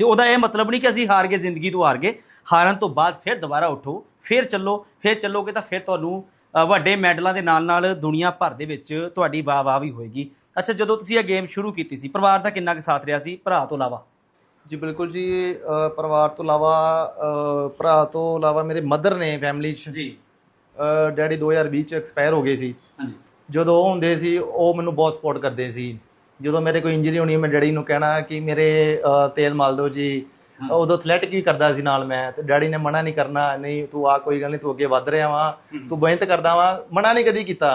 ਤੇ ਉਹਦਾ ਇਹ ਮਤਲਬ ਨਹੀਂ ਕਿ ਅਸੀਂ ਹਾਰ ਗਏ ਜ਼ਿੰਦਗੀ ਤੋਂ ਹਾਰ ਗਏ ਹਾਰਨ ਤੋਂ ਬਾਅਦ ਫਿਰ ਦੁਬਾਰਾ ਉੱਠੋ ਫਿਰ ਚੱਲੋ ਫਿਰ ਚੱਲੋਗੇ ਤਾਂ ਫਿਰ ਤੁਹਾਨੂੰ ਵੱਡੇ ਮੈਡਲਾਂ ਦੇ ਨਾਲ ਨਾਲ ਦੁਨੀਆ ਭਰ ਦੇ ਵਿੱਚ ਤੁਹਾਡੀ ਵਾਹ ਵਾਹ ਵੀ ਹੋਏਗੀ। ਅੱਛਾ ਜਦੋਂ ਤੁਸੀਂ ਇਹ ਗੇਮ ਸ਼ੁਰੂ ਕੀਤੀ ਸੀ ਪਰਿਵਾਰ ਦਾ ਕਿੰਨਾ ਕੁ ਸਾਥ ਰਿਹਾ ਸੀ ਭਰਾ ਤੋਂ ਇਲਾਵਾ? ਜੀ ਬਿਲਕੁਲ ਜੀ ਪਰਿਵਾਰ ਤੋਂ ਇਲਾਵਾ ਭਰਾ ਤੋਂ ਇਲਾਵਾ ਮੇਰੇ ਮਦਰ ਨੇ ਫੈਮਿਲੀ 'ਚ ਜੀ। ਡੈਡੀ 2020 ਚ ਐਕਸਪਾਇਰ ਹੋ ਗਏ ਸੀ। ਹਾਂਜੀ। ਜਦੋਂ ਉਹ ਹੁੰਦੇ ਸੀ ਉਹ ਮੈਨੂੰ ਬਹੁਤ ਸਪੋਰਟ ਕਰਦੇ ਸੀ। ਜਦੋਂ ਮੇਰੇ ਕੋਈ ਇੰਜਰੀ ਹੋਣੀ ਮੈਂ ਡੈਡੀ ਨੂੰ ਕਹਿਣਾ ਕਿ ਮੇਰੇ ਤੇਲ ਮਲ ਦਿਓ ਜੀ। ਉਦੋਂ ਐਥਲੈਟਿਕ ਵੀ ਕਰਦਾ ਸੀ ਨਾਲ ਮੈਂ? ਤੇ ਡੈਡੀ ਨੇ ਮਨਾ ਨਹੀਂ ਕਰਨਾ ਨਹੀਂ ਤੂੰ ਆ ਕੋਈ ਗੱਲ ਨਹੀਂ ਤੂੰ ਅੱਗੇ ਵੱਧ ਰਿਹਾ ਵਾ। ਤੂੰ ਮਿਹਨਤ ਕਰਦਾ ਵਾ ਮਨਾ ਨਹੀਂ ਕਦੀ ਕੀਤਾ।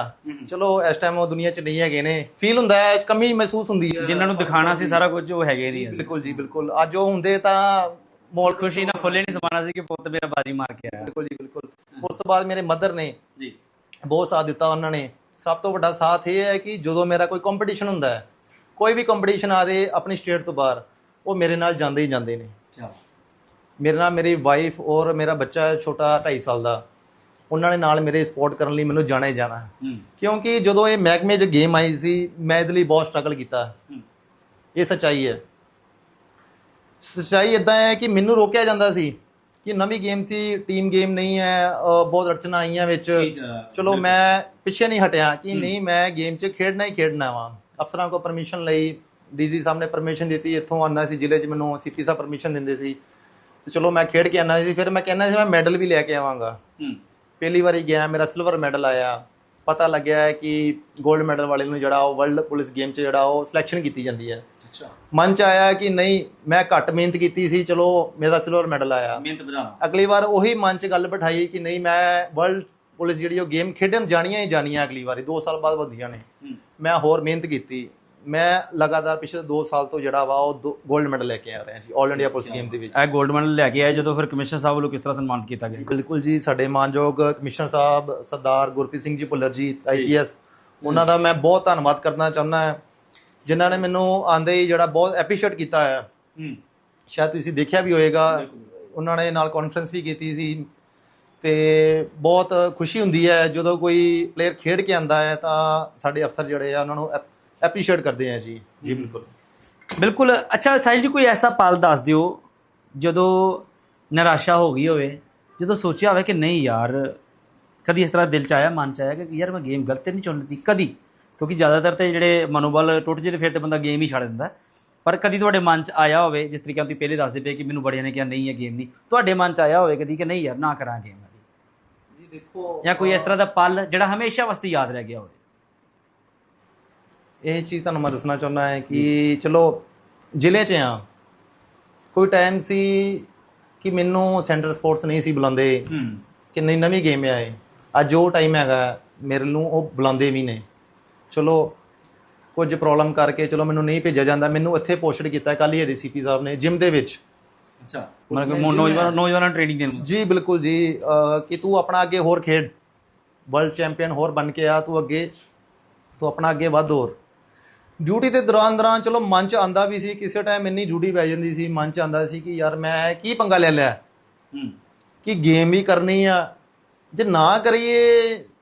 ਚਲੋ ਇਸ ਟਾਈਮ ਉਹ ਦੁਨੀਆ 'ਚ ਨਹੀਂ ਹੈਗੇ ਨੇ। ਫੀਲ ਹੁੰਦਾ ਹੈ ਕਮੀ ਮਹਿਸੂਸ ਹੁੰਦੀ ਹੈ। ਜਿਨ੍ਹਾਂ ਨੂੰ ਦਿਖਾਣਾ ਸੀ ਸਾਰਾ ਕੁਝ ਉਹ ਹੈਗੇ ਨਹੀਂ। ਬਿਲਕੁਲ ਜੀ ਬਿਲਕੁਲ। ਅੱਜ ਉਹ ਹੁੰਦੇ ਤਾਂ ਮੋਲ ਖੁਸ਼ੀ ਨਾਲ ਫੁੱਲੇ ਨਹੀਂ ਸਮਾਣਾ ਸੀ ਕਿ ਪੁੱਤ ਮੇਰਾ ਬਾਜੀ ਮਾਰ ਕੇ ਆਇਆ। ਬਿਲਕੁਲ ਜੀ ਬਿਲਕੁਲ। ਉਸ ਤੋਂ ਬਾਅਦ ਮੇਰੇ ਮਦਰ ਨੇ ਜੀ। ਬਹੁਤ ਸਾਥ ਦਿੱਤਾ ਉਹਨਾਂ ਨੇ। ਸਭ ਤੋਂ ਵੱਡਾ ਸਾਥ ਇਹ ਹੈ ਕਿ ਜਦੋਂ ਮੇਰਾ ਕੋਈ ਕੰਪੀਟੀਸ਼ਨ ਹੁੰਦਾ ਹੈ ਕੋਈ ਵੀ ਕੰਪੀਟੀਸ਼ਨ ਆਦੇ ਆਪਣੀ ਸਟੇਟ ਤੋਂ ਬਾਹਰ ਉਹ ਮੇਰੇ ਨਾਲ ਜਾਂਦੇ ਹੀ ਜਾਂਦੇ ਨੇ। ਮੇਰੇ ਨਾਲ ਮੇਰੀ ਵਾਈਫ ਔਰ ਮੇਰਾ ਬੱਚਾ ਛੋਟਾ 2.5 ਸਾਲ ਦਾ। ਉਹਨਾਂ ਨੇ ਨਾਲ ਮੇਰੇ ਸਪੋਰਟ ਕਰਨ ਲਈ ਮੈਨੂੰ ਜਾਣਾ ਹੀ ਜਾਣਾ ਕਿਉਂਕਿ ਜਦੋਂ ਇਹ ਮਹਿਕਮੇ 'ਚ ਗੇਮ ਆਈ ਸੀ ਮੈਂ ਇਹਦੇ ਲਈ ਬਹੁਤ ਸਟਰਗਲ ਕੀਤਾ। ਇਹ ਸੱਚਾਈ ਹੈ। ਸੱਚਾਈ ਇਦਾਂ ਹੈ ਕਿ ਮੈਨੂੰ ਰੋਕਿਆ ਜਾਂਦਾ ਸੀ ਕਿ ਨਵੀਂ ਗੇਮ ਸੀ ਟੀਮ ਗੇਮ ਨਹੀਂ ਹੈ ਬਹੁਤ ਅੜਚਣਾਂ ਆਈਆਂ ਵਿੱਚ। ਚਲੋ ਮੈਂ ਪਿੱਛੇ ਨਹੀਂ ਹਟਿਆ ਕਿ ਨਹੀਂ ਮੈਂ ਗੇਮ 'ਚ ਖੇਡਣਾ ਹੀ ਖੇਡਣਾ ਵਾ। ਅਫਸਰਾਂ ਕੋ ਪਰਮਿਸ਼ਨ ਲਈ ਡੀਡੀ ਸਾਹਿਬ ਨੇ ਪਰਮਿਸ਼ਨ ਦਿੱਤੀ ਇੱਥੋਂ ਆਉਂਦਾ ਸੀ ਜ਼ਿਲ੍ਹੇ 'ਚ ਮੈਨੂੰ ਸੀਪੀ ਸਾਹਿਬ ਪਰਮਿਸ਼ਨ ਦਿੰਦੇ ਸੀ। ਤੇ ਚਲੋ ਮੈਂ ਖੇਡ ਕੇ ਆਉਂਦਾ ਸੀ ਫਿਰ ਮੈਂ ਕਹਿੰਦਾ ਸੀ ਮੈਂ ਮੈਡਲ ਵੀ ਲੈ ਕੇ ਆਵਾਂਗਾ। ਪਹਿਲੀ ਵਾਰੀ ਗਿਆ ਮੇਰਾ ਸਿਲਵਰ ਮੈਡਲ ਆਇਆ। ਪਤਾ ਲੱਗਿਆ ਹੈ ਕਿ 골ਡ ਮੈਡਲ ਵਾਲੇ ਨੂੰ ਜਿਹੜਾ ਉਹ ਵਰਲਡ ਪੁਲਿਸ ਗੇਮ 'ਚ ਜਿਹੜਾ ਉਹ ਸਿਲੈਕਸ਼ਨ ਕੀਤੀ ਜਾਂਦੀ ਹੈ। ਮਨ 'ਚ ਆਇਆ ਕਿ ਨਹੀਂ ਮੈਂ ਘੱਟ ਮਿਹਨਤ ਕੀਤੀ ਸੀ ਚਲੋ ਮੇਰਾ ਸਿਲਵਰ ਮੈਡਲ ਆਇਆ। ਮਿਹਨਤ ਵਧਾਣਾ ਅਗਲੀ ਵਾਰ ਉਹੀ ਮਨ 'ਚ ਗੱਲ ਬਿਠਾਈ ਕਿ ਨਹੀਂ ਮੈਂ ਵਰਲਡ ਪੁਲਿਸ ਜਿਹੜੀ ਉਹ ਗੇਮ ਖੇਡਣ ਜਾਣੀਆਂ ਹੀ ਜਾਣੀਆਂ ਅਗਲੀ ਵਾਰੀ 2 ਸਾਲ ਬਾਅਦ ਵਧੀਆਂ ਨੇ। ਮੈਂ ਹੋਰ ਮਿਹਨਤ ਕੀਤੀ। ਮੈਂ ਲਗਾਤਾਰ ਪਿਛਲੇ 2 ਸਾਲ ਤੋਂ ਜਿਹੜਾ ਵਾ ਉਹ 골ਡ ਮੈਡਲ ਲੈ ਕੇ ਆ ਰਿਹਾ ਜੀ ਆਲ ਇੰਡੀਆ ਪੁਲਿਸ ਗੇਮ ਦੇ ਵਿੱਚ। ਇਹ 골ਡ ਮੈਡਲ ਲੈ ਕੇ ਆਏ ਜਦੋਂ ਫਿਰ ਕਮਿਸ਼ਨਰ ਸਾਹਿਬ ਵੱਲੋਂ ਕਿਸ ਤਰ੍ਹਾਂ ਸਨਮਾਨ ਕੀਤਾ ਗਿਆ? ਬਿਲਕੁਲ ਜੀ ਸਾਡੇ ਮਾਨਯੋਗ ਕਮਿਸ਼ਨਰ ਸਾਹਿਬ ਸਰਦਾਰ ਗੁਰਪ੍ਰੀਤ ਸਿੰਘ ਜੀ ਭੁੱਲਰ ਜੀ ਆਈਪੀਐਸ ਉਹਨਾਂ ਦਾ ਮੈਂ ਬਹੁਤ ਧੰਨਵਾਦ ਕਰਨਾ ਚਾਹੁੰਦਾ ਹਾਂ। ਜਿਨ੍ਹਾਂ ਨੇ ਮੈਨੂੰ ਆਂਦੇ ਹੀ ਜਿਹੜਾ ਬਹੁਤ ਐਪਰੀਸ਼ੀਏਟ ਕੀਤਾ ਹੈ। ਹੂੰ। ਸ਼ਾਇਦ ਤੁਸੀਂ ਦੇਖਿਆ ਵੀ ਹੋਏਗਾ। ਉਹਨਾਂ ਨੇ ਨਾਲ ਕਾਨਫਰੰਸ ਵੀ ਕੀਤੀ ਸੀ। ਤੇ ਬਹੁਤ ਖੁਸ਼ੀ ਹੁੰਦੀ ਹੈ। ਜਦੋਂ ਕੋਈ ਪਲੇਅਰ ਖੇਡ ਕੇ ਆਂਦਾ ਹੈ ਤਾਂ ਸਾਡੇ ਅਫਸਰ ਜਿਹੜੇ ਆ ਉਹਨਾਂ ਨੂੰ ਐਪਰੀਸ਼ੀਏਟ ਕਰਦੇ ਆ ਜੀ। ਜੀ ਬਿਲਕੁਲ। ਬਿਲਕੁਲ। ਅੱਛਾ ਸਾਹਿਲ ਜੀ ਕੋਈ ਐਸਾ ਪਲ ਦੱਸ ਦਿਓ ਜਦੋਂ ਨਿਰਾਸ਼ਾ ਹੋ ਗਈ ਹੋਵੇ ਜਦੋਂ ਸੋਚਿਆ ਹੋਵੇ ਕਿ ਨਹੀਂ ਯਾਰ ਕਦੀ ਇਸ ਤਰ੍ਹਾਂ ਦਿਲ ਚ ਆਇਆ ਮਨ ਚ ਆਇਆ ਕਿ ਯਾਰ ਮੈਂ ਗੇਮ ਗਲਤ ਤੇ ਨਹੀਂ ਚੁਣਦੀ ਕਦੀ? ਕਿਉਂਕਿ ਜ਼ਿਆਦਾਤਰ ਤੇ ਜਿਹੜੇ ਮਨੋਬਲ ਟੁੱਟ ਜੇ ਤੇ ਫਿਰ ਤੇ ਬੰਦਾ ਗੇਮ ਹੀ ਛੱਡ ਦਿੰਦਾ। ਪਰ ਕਦੀ ਤੁਹਾਡੇ ਮਨ ਚ ਆਇਆ ਹੋਵੇ ਜਿਸ ਤਰੀਕੇ ਨਾਲ ਤੁਸੀਂ ਪਹਿਲੇ ਦੱਸਦੇ ਪਏ ਕਿ ਮੈਨੂੰ ਬੜਿਆਂ ਨੇ ਕਿਹਾ ਨਹੀਂ ਇਹ ਗੇਮ ਨਹੀਂ ਤੁਹਾਡੇ ਮਨ ਚ ਆਇਆ ਹੋਵੇ ਕਦੀ ਕਿ ਨਹੀਂ ਯਾਰ ਨਾ ਕਰਾਂ ਗੇਮ ਜੀ ਦੇਖੋ ਜਾਂ ਕੋਈ ਇਸ ਤਰ੍ਹਾਂ ਦਾ ਪਲ ਜਿਹੜਾ ਹਮੇਸ਼ਾ ਵਾਸਤੇ ਯਾਦ ਰਹਿ ਗਿਆ ਹੋਵੇ। ਇਹ ਚੀਜ਼ ਤੁਹਾਨੂੰ ਮੈਂ ਦੱਸਣਾ ਚਾਹੁੰਦਾ ਹੈ ਕਿ ਚਲੋ ਜ਼ਿਲ੍ਹੇ 'ਚ ਆ ਕੋਈ ਟਾਈਮ ਸੀ ਕਿ ਮੈਨੂੰ ਸੈਂਟਰ ਸਪੋਰਟਸ ਨਹੀਂ ਸੀ ਬੁਲਾਉਂਦੇ ਹੂੰ। ਕਿ ਨਹੀਂ ਨਵੀਂ ਗੇਮ ਹੈ ਇਹ ਅੱਜ ਉਹ ਟਾਈਮ ਹੈਗਾ ਮੇਰੇ ਨੂੰ ਉਹ ਬੁਲਾਉਂਦੇ ਵੀ ਨੇ। ਚਲੋ ਕੁਝ ਪ੍ਰੋਬਲਮ ਕਰਕੇ ਚਲੋ ਮੈਨੂੰ ਨਹੀਂ ਭੇਜਿਆ ਜਾਂਦਾ। ਮੈਨੂੰ ਇੱਥੇ ਪੋਸਟਡ ਕੀਤਾ ਕੱਲ ਹੀ ਡੀਸੀਪੀ ਸਾਹਿਬ ਨੇ ਜਿਮ ਦੇ ਵਿੱਚ। ਅੱਛਾ। ਮਤਲਬ ਕਿ ਨੌਜਵਾਨ ਨੌਜਵਾਨਾਂ ਨੂੰ ਟ੍ਰੇਨਿੰਗ ਦੇਣ। ਜੀ ਬਿਲਕੁਲ ਜੀ। ਅਹ ਕਿ ਤੂੰ ਆਪਣਾ ਅੱਗੇ ਹੋਰ ਖੇਡ। ਵਰਲਡ ਚੈਂਪੀਅਨ ਹੋਰ ਬਣ ਕੇ ਆ ਤੂੰ ਅੱਗੇ ਤੂੰ ਆਪਣਾ ਅੱਗੇ ਵੱਧ ਹੋਰ। ਡਿਊਟੀ ਦੇ ਦੌਰਾਨ ਦੌਰਾਨ ਚਲੋ ਮਨ ਚ ਆਂਦਾ ਵੀ ਸੀ ਕਿਸੇ ਟਾਈਮ ਇੰਨੀ ਡਿਊਟੀ ਪੈ ਜਾਂਦੀ ਸੀ ਮਨ ਚ ਆਂਦਾ ਸੀ ਕਿ ਯਾਰ ਮੈਂ ਕੀ ਪੰਗਾ ਲੈ ਲਿਆ। ਹੂੰ। ਕਿ ਗੇਮ ਵੀ ਕਰਨੀ ਆ। ਜੇ ਨਾ ਕਰੀਏ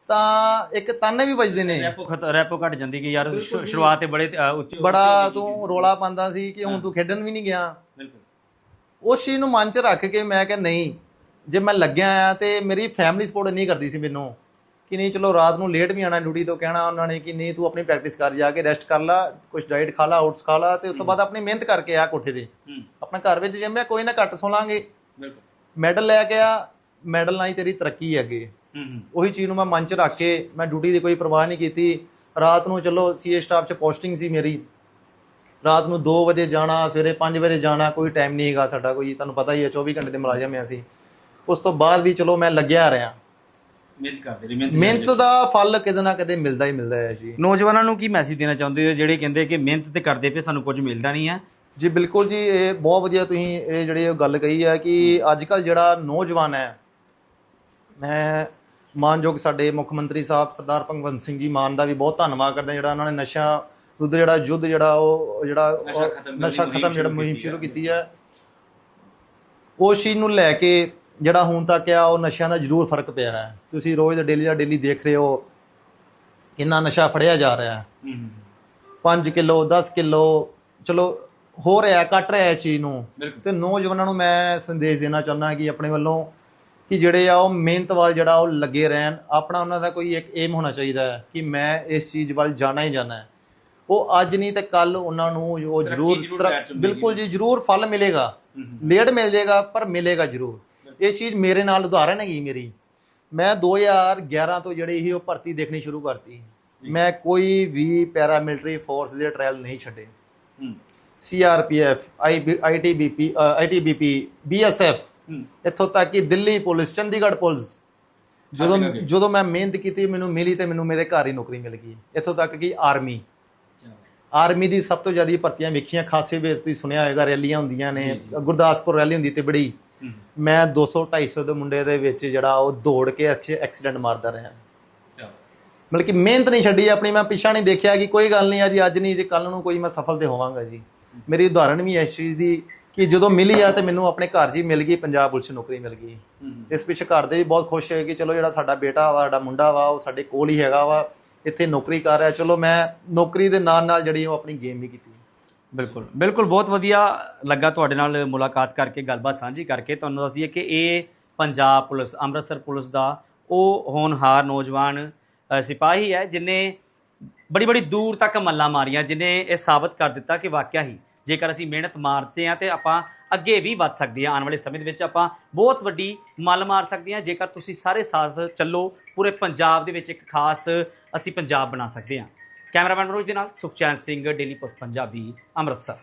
ਤਾਂ ਇੱਕ ਤਾਨੇ ਵੀ ਵੱਜਦੇ ਨੇ। ਰੈਪੋ ਖਤ ਰੈਪੋ ਘਟ ਜਾਂਦੀ ਕਿ ਯਾਰ ਸ਼ੁ- ਸ਼ੁਰੂਆਤ ਤੇ ਬੜੇ ਅ, ਉੱਚੇ ਬੜਾ ਤੂੰ ਰੋਲਾ ਪਾਉਂਦਾ ਸੀ ਕਿ ਹੁਣ ਤੂੰ ਖੇਡਣ ਵੀ ਨਹੀਂ ਗਿਆ। ਬਿਲਕੁਲ। ਉਸ ਚੀਜ਼ ਨੂੰ ਮਨ 'ਚ ਰੱਖ ਕੇ ਮੈਂ ਕਿਹਾ ਨਹੀਂ ਜੇ ਮੈਂ ਲੱਗਿਆ ਆ ਤੇ ਮੇਰੀ ਫੈਮਿਲੀ ਸਪੋਰਟ ਨਹੀਂ ਕਰਦੀ ਸੀ ਮੈਨੂੰ ਕਿ ਨਹੀਂ ਚਲੋ ਰਾਤ ਨੂੰ ਲੇਟ ਵੀ ਆਣਾ ਡਿਊਟੀ ਤੋਂ ਕਹਿਣਾ ਉਹਨਾਂ ਨੇ ਕਿ ਨਹੀਂ ਤੂੰ ਆਪਣੀ ਪ੍ਰੈਕਟਿਸ ਕਰ ਜਾ ਕੇ ਰੈਸਟ ਕਰ ਲੈ ਕੁਝ ਡਾਈਟ ਖਾ ਲਾ ਓਟਸ ਖਾ ਲਾ ਤੇ ਉਸ ਤੋਂ ਬਾਅਦ ਆਪਣੀ ਮਿਹਨਤ ਕਰਕੇ ਆ ਕੋਠੇ ਤੇ। ਹੂੰ। ਆਪਣਾ ਘਰ ਵਿੱਚ ਜੰਮਿਆ ਕੋਈ ਨਾ ਘੱਟ ਸੌ ਲਾਂਗੇ। ਬਿਲਕੁਲ। ਮੈਡਲ ਲੈ ਕੇ ਆ ਮੈਡਲ ਨਾਲ ਹੀ ਤੇਰੀ ਤਰੱਕੀ ਹੈ ਅੱਗੇ। ਹੂੰ ਹੂੰ ਉਹੀ ਚੀਜ਼ ਨੂੰ ਮੈਂ ਮਨ 'ਚ ਰੱਖ ਕੇ ਮੈਂ ਡਿਊਟੀ ਦੀ ਕੋਈ ਪਰਵਾਹ ਨਹੀਂ ਕੀਤੀ। ਰਾਤ ਨੂੰ ਚਲੋ ਸੀਏ ਸਟਾਫ 'ਚ ਪੋਸਟਿੰਗ ਸੀ ਮੇਰੀ। ਰਾਤ ਨੂੰ 2 ਵਜੇ ਜਾਣਾ ਸਵੇਰੇ 5 ਵਜੇ ਜਾਣਾ ਕੋਈ ਟਾਈਮ ਨਹੀਂ ਹੈਗਾ ਸਾਡਾ ਕੋਈ। ਤੁਹਾਨੂੰ ਪਤਾ ਹੀ ਹੈ 24 ਘੰਟੇ ਦੇ ਮੁਲਾਜ਼ਮ ਹਾਂ ਅਸੀਂ। ਉਸ ਤੋਂ ਬਾਅਦ ਵੀ ਚਲੋ ਮੈਂ ਲੱਗਿਆ ਰਿਹਾ। ਮਿਹਨਤ ਕਰਦੇ ਰਹੀ ਮਿਹਨਤ ਮਿਹਨਤ ਦਾ ਫਲ ਕਿਤੇ ਨਾ ਕਿਤੇ ਮਿਲਦਾ ਹੀ ਮਿਲਦਾ ਹੈ ਜੀ। ਨੌਜਵਾਨਾਂ ਨੂੰ ਕੀ ਮੈਸੇਜ ਦੇਣਾ ਚਾਹੁੰਦੇ ਹੋ? ਜਿਹੜੇ ਕਹਿੰਦੇ ਕਿ ਮਿਹਨਤ ਤੇ ਕਰਦੇ ਪਏ ਸਾਨੂੰ ਕੁਝ ਮਿਲਦਾ ਨਹੀਂ ਹੈ। ਜੀ ਬਿਲਕੁਲ ਜੀ ਇਹ ਬਹੁਤ ਵਧੀਆ ਤੁਸੀਂ ਇਹ ਜਿਹੜੀ ਗੱਲ ਕਹੀ ਹੈ ਕਿ ਅੱਜ ਕੱਲ ਜਿਹੜਾ ਨੌਜਵਾਨ ਹੈ ਮੈਂ ਮਾਨਯੋਗ ਸਾਡੇ ਮੁੱਖ ਮੰਤਰੀ ਸਾਹਿਬ ਸਰਦਾਰ ਭਗਵੰਤ ਸਿੰਘ ਜੀ ਮਾਨ ਦਾ ਵੀ ਬਹੁਤ ਧੰਨਵਾਦ ਕਰਦਾ ਜਿਹੜਾ ਉਹਨਾਂ ਨੇ ਨਸ਼ਾ ਵਿਰੁੱਧ ਜਿਹੜਾ ਯੁੱਧ ਜਿਹੜਾ ਉਹ ਜਿਹੜਾ ਨਸ਼ਾ ਖਤਮ ਜਿਹੜਾ ਸ਼ੁਰੂ ਮੁਹਿੰਮ ਕੀਤੀ ਸ਼ੁਰੂ ਕੀਤੀ ਹੈ। ਉਸ ਚੀਜ਼ ਨੂੰ ਲੈ ਕੇ ਜਿਹੜਾ ਹੁਣ ਤੱਕ ਆ ਉਹ ਨਸ਼ਿਆਂ ਦਾ ਜ਼ਰੂਰ ਫ਼ਰਕ ਪਿਆ ਹੈ। ਤੁਸੀਂ ਰੋਜ਼ ਦਾ ਡੇਲੀ ਦਾ ਡੇਲੀ ਦੇਖ ਰਹੇ ਹੋ ਕਿੰਨਾ ਨਸ਼ਾ ਫੜਿਆ ਜਾ ਰਿਹਾ ਹੈ। ਹੂੰ। ਹੂੰ 5 ਕਿਲੋ 10 ਕਿਲੋ ਚਲੋ ਹੋ ਰਿਹਾ ਕੱਟ ਰਿਹਾ ਇਹ ਚੀਜ਼ ਨੂੰ। ਤੇ ਨੌਜਵਾਨਾਂ ਨੂੰ ਮੈਂ ਸੰਦੇਸ਼ ਦੇਣਾ ਚਾਹੁੰਦਾ ਕਿ ਆਪਣੇ ਵੱਲੋਂ ਕਿ ਜਿਹੜੇ ਆ ਉਹ ਮਿਹਨਤ ਵੱਲ ਜਿਹੜਾ ਉਹ ਲੱਗੇ ਰਹਿਣ ਆਪਣਾ ਉਹਨਾਂ ਦਾ ਕੋਈ ਇੱਕ ਏਮ ਹੋਣਾ ਚਾਹੀਦਾ ਹੈ ਕਿ ਮੈਂ ਇਸ ਚੀਜ਼ ਵੱਲ ਜਾਣਾ ਹੀ ਜਾਣਾ ਹੈ। ਉਹ ਅੱਜ ਨਹੀਂ ਤੇ ਕੱਲ ਉਹਨਾਂ ਨੂੰ ਉਹ ਜ਼ਰੂਰ ਪੈਰ। ਬਿਲਕੁਲ ਜੀ ਜ਼ਰੂਰ ਫਲ ਮਿਲੇਗਾ। ਲੇਟ ਮਿਲ ਜਾਏਗਾ ਪਰ ਮਿਲੇਗਾ ਜ਼ਰੂਰ। ਇਹ ਚੀਜ਼ ਮੇਰੇ ਨਾਲ ਉਦਾਹਰਨ ਹੈਗੀ ਮੇਰੀ। ਮੈਂ 2011 ਤੋਂ ਜਿਹੜੀ ਸੀ ਉਹ ਭਰਤੀ ਦੇਖਣੀ ਸ਼ੁਰੂ ਕਰਤੀ। ਮੈਂ ਕੋਈ ਵੀ ਪੈਰਾਮਿਲਟਰੀ ਫੋਰਸ ਦੇ ਟ੍ਰਾਇਲ ਨਹੀਂ ਛੱਡੇ। ਸੀਆਰਪੀਐਫ ਆਈਟੀਬੀਪੀ ਆਈਟੀਬੀਪੀ ਬੀਐਸਐਫ ਇੱਥੋਂ ਤੱਕ ਕਿ ਦਿੱਲੀ ਪੁਲਿਸ ਚੰਡੀਗੜ੍ਹ ਪੁਲਿਸ ਜਦੋਂ। ਜਦੋਂ ਮੈਂ ਮਿਹਨਤ ਕੀਤੀ ਮੈਨੂੰ ਮਿਲੀ ਤੇ ਮੈਨੂੰ ਮੇਰੇ ਘਰ ਹੀ ਨੌਕਰੀ ਮਿਲ ਗਈ। ਇੱਥੋਂ ਤੱਕ ਕਿ ਆਰਮੀ। ਆਰਮੀ ਦੀ ਸਭ ਤੋਂ ਜ਼ਿਆਦਾ ਭਰਤੀਆਂ ਵੇਖੀਆਂ ਖਾਸੇ ਵੇਸ ਤੁਸੀਂ ਸੁਣਿਆ ਹੋਵੇਗਾ ਰੈਲੀਆਂ ਹੁੰਦੀਆਂ ਨੇ ਗੁਰਦਾਸਪੁਰ ਰੈਲੀ ਹੁੰਦੀ ਤੇ ਬੜੀ ਮੈਂ 200 250 ਦੇ ਮੁੰਡੇ ਦੇ ਵਿੱਚ ਜਿਹੜਾ ਉਹ ਦੌੜ ਕੇ ਅੱਛੇ ਐਕਸੀਡੈਂਟ ਮਾਰਦਾ ਰਿਹਾ। ਮਤਲਬ ਕਿ ਮਿਹਨਤ ਨਹੀਂ ਛੱਡੀ ਆਪਣੀ ਮੈਂ ਪਿੱਛਾ ਨਹੀਂ ਦੇਖਿਆ ਕਿ ਕੋਈ ਗੱਲ ਨਹੀਂ ਜੀ ਅੱਜ ਨਹੀਂ ਜੇ ਕੱਲ ਨੂੰ ਕੋਈ ਮੈਂ ਸਫਲ ਤੇ ਹੋਵਾਂਗਾ ਜੀ। ਮੇਰੀ ਉਦਾਹਰਣ ਵੀ ਇਸ ਚੀਜ਼ ਦੀ। ਕਿ ਜਦੋਂ ਮਿਲੀ ਆ ਤੇ ਮੈਨੂੰ ਆਪਣੇ ਘਰ ਹੀ ਮਿਲ ਗਈ ਪੰਜਾਬ ਪੁਲਿਸ ਨੌਕਰੀ ਮਿਲ ਗਈ। ਇਸ ਪਿੱਛੇ ਘਰ ਦੇ ਵੀ ਬਹੁਤ ਖੁਸ਼ ਹੋਏ ਕਿ ਚਲੋ ਜਿਹੜਾ ਸਾਡਾ ਬੇਟਾ ਵਾ ਸਾਡਾ ਮੁੰਡਾ ਵਾ ਉਹ ਸਾਡੇ ਕੋਲ ਹੀ ਹੈਗਾ ਵਾ ਇੱਥੇ ਨੌਕਰੀ ਕਰ ਰਿਹਾ। ਚਲੋ ਮੈਂ ਨੌਕਰੀ ਦੇ ਨਾਲ ਨਾਲ ਜਿਹੜੀ ਉਹ ਆਪਣੀ ਗੇਮ ਵੀ ਕੀਤੀ। ਬਿਲਕੁਲ ਬਿਲਕੁਲ ਬਹੁਤ ਵਧੀਆ ਲੱਗਾ ਤੁਹਾਡੇ ਨਾਲ ਮੁਲਾਕਾਤ ਕਰਕੇ ਗੱਲਬਾਤ ਸਾਂਝੀ ਕਰਕੇ। ਤੁਹਾਨੂੰ ਦੱਸ ਦਈਏ ਕਿ ਇਹ ਪੰਜਾਬ ਪੁਲਿਸ ਅੰਮ੍ਰਿਤਸਰ ਪੁਲਿਸ ਦਾ ਉਹ ਹੋਣਹਾਰ ਨੌਜਵਾਨ ਸਿਪਾਹੀ ਹੈ ਜਿਨੇ ਬੜੀ ਬੜੀ ਦੂਰ ਤੱਕ ਮੱਲਾਂ ਮਾਰੀਆਂ ਜਿਨੇ ਇਹ ਸਾਬਤ ਕਰ ਦਿੱਤਾ ਕਿ ਵਾਕਿਆ ਹੀ ਜੇਕਰ ਅਸੀਂ ਮਿਹਨਤ ਮਾਰਦੇ ਹਾਂ ਤੇ ਆਪਾਂ ਅੱਗੇ ਵੀ ਵੱਧ ਸਕਦੇ ਹਾਂ। ਆਉਣ ਵਾਲੇ ਸਮੇਂ ਦੇ ਵਿੱਚ ਆਪਾਂ ਬਹੁਤ ਵੱਡੀ ਮੱਲ ਮਾਰ ਸਕਦੇ ਹਾਂ। ਜੇਕਰ ਤੁਸੀਂ ਸਾਰੇ ਸਾਥ ਚੱਲੋ, ਪੂਰੇ ਪੰਜਾਬ ਦੇ ਵਿੱਚ ਇੱਕ ਖਾਸ ਅਸੀਂ ਪੰਜਾਬ ਬਣਾ ਸਕਦੇ ਹਾਂ। ਕੈਮਰਾਮੈਨ ਮਨੋਜ ਦੇ ਨਾਲ ਸੁਖਚੈਨ ਸਿੰਘ, ਡੇਲੀ ਪੋਸਟ, ਪੰਜਾਬੀ, ਅੰਮ੍ਰਿਤਸਰ।